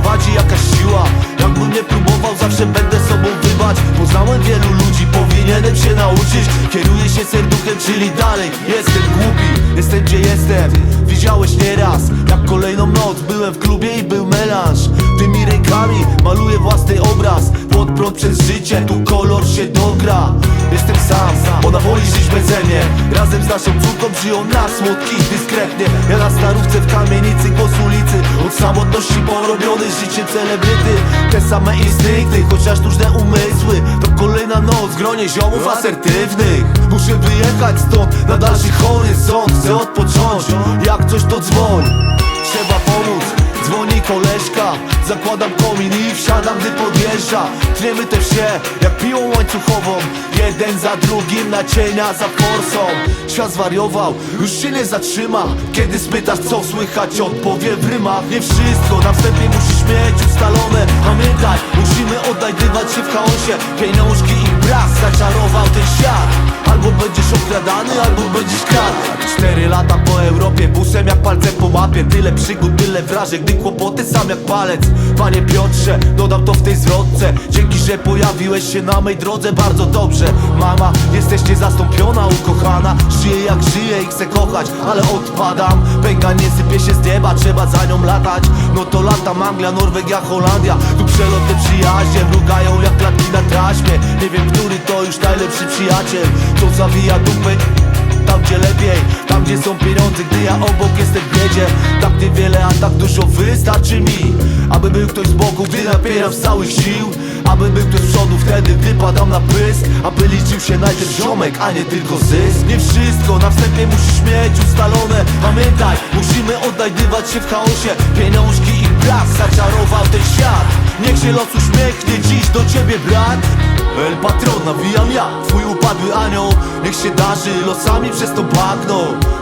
prowadzi jakaś siła. Jakbym nie próbował, zawsze będę sobą wybać. Poznałem wielu ludzi, powinienem się nauczyć. Kieruję się serduchem, czyli dalej Jestem głupi, jestem gdzie jestem. Widziałeś nieraz, jak kolejną noc Byłem w klubie i był melanż. Tymi rękami maluję własny obraz. Pod prąd przez życie, tu kolor się dogra. Jestem sam, ona woli żyć beze mnie. Razem z naszą córką żyją na słodki dyskretnie. Ja na starówce w kamienicy samotności porobione życie celebryty. Te same instynkty, chociaż różne umysły. To kolejna noc w gronie ziomów asertywnych. Muszę wyjechać stąd na dalszy horyzont. Chcę odpocząć, jak coś to dzwoń Trzeba pomóc Dzwoni koleżka, zakładam komin i wsiadam, gdy podjeżdża. Tniemy te wsie, jak piłą łańcuchową. Jeden za drugim, na cienia za forsą. Świat zwariował, już się nie zatrzyma. Kiedy spytasz co słychać, odpowie w rymach. Nie wszystko, na wstępie musisz mieć ustalone. Pamiętaj, musimy odnajdywać się w chaosie. Pieniążki i brak zaczarował ten świat. Albo będziesz okradany, albo będziesz kradł Cztery lata po Europie, busem jak palcem po mapie. Tyle przygód, tyle wrażeń, gdy kłopoty sam jak palec. Panie Piotrze, dodam to w tej zwrotce. Dzięki, że pojawiłeś się na mej drodze bardzo dobrze. Mama, jesteś niezastąpiona, ukochana. Żyję jak żyję i chcę kochać, ale odpadam. Pęga nie sypie się z nieba, trzeba za nią latać. No to latam Anglia, Norwegia, Holandia. Tu przeloty przyjaźnie mrugają jak klatki na taśmie Nie wiem, który to już najlepszy przyjaciel. To zawija tam gdzie lepiej, tam gdzie są pieniądze Gdy ja obok jestem w biedzie. Tak niewiele, a tak dużo wystarczy mi Aby był ktoś z boku, gdy napieram z całych sił. Aby był ktoś z przodu, wtedy wypadam na pysk. Aby liczył się najpierw ziomek, a nie tylko zysk. Nie wszystko, na wstępie musisz mieć ustalone. Pamiętaj, musimy odnajdywać się w chaosie. Pieniążki i brak zaczarował ten świat. Niech się los uśmiechnie dziś do ciebie brat. El patron, nawijam ja, twój upadły anioł. Niech się darzy losami przez to bagno.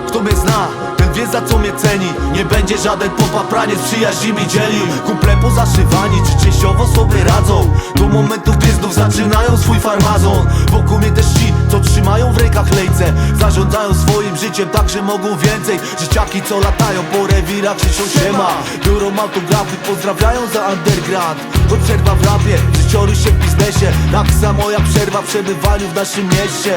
Kto mnie zna, ten wie za co mnie ceni. Nie będzie żaden popapraniec, przyjaźni mi dzieli. Kumple pozaszywani, czy częściowo sobie radzą. Gdy znów zaczynają swój farmazon. Wokół mnie też ci, co trzymają w rękach lejce. Zarządzają swoim życiem tak, że mogą więcej. Dzieciaki, co latają po rewirach, krzyczą siema Biorą autografy, pozdrawiają za underground To przerwa w rapie, życiorys się w biznesie. Tak samo jak przerwa w przebywaniu w naszym mieście.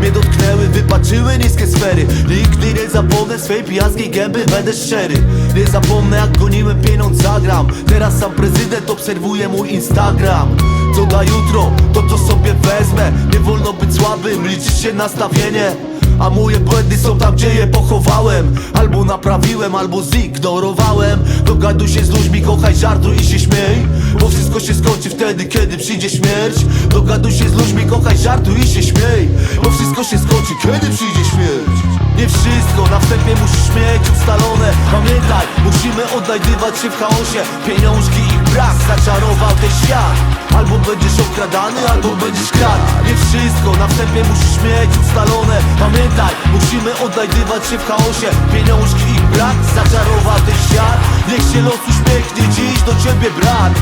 Mnie dotknęły, wypaczyły niskie sfery. Nigdy nie zapomnę swej pijaskiej gęby, będę szczery. Nie zapomnę jak goniłem pieniądz zagram. Teraz sam prezydent obserwuje mój Instagram Co da jutro, to co sobie wezmę. Nie wolno być słabym, liczyć się nastawienie a moje błędy są tam, gdzie je pochowałem. Albo naprawiłem, albo zignorowałem. Dogaduj się z ludźmi, kochaj, żartuj i się śmiej. Bo wszystko się skończy wtedy, kiedy przyjdzie śmierć. Dogaduj się z ludźmi, kochaj, żartuj i się śmiej. Bo wszystko się skończy, kiedy przyjdzie śmierć. Nie wszystko, na wstępie musisz mieć ustalone. Pamiętaj, musimy odnajdywać się w chaosie. Pieniążki i brak będziesz okradany, albo będziesz kradł. Nie wszystko, na wstępie musisz mieć ustalone. Pamiętaj, musimy odnajdywać się w chaosie. Pieniążki i brak zaczarował ten świat. Niech się los uśmiechnie dziś do ciebie brat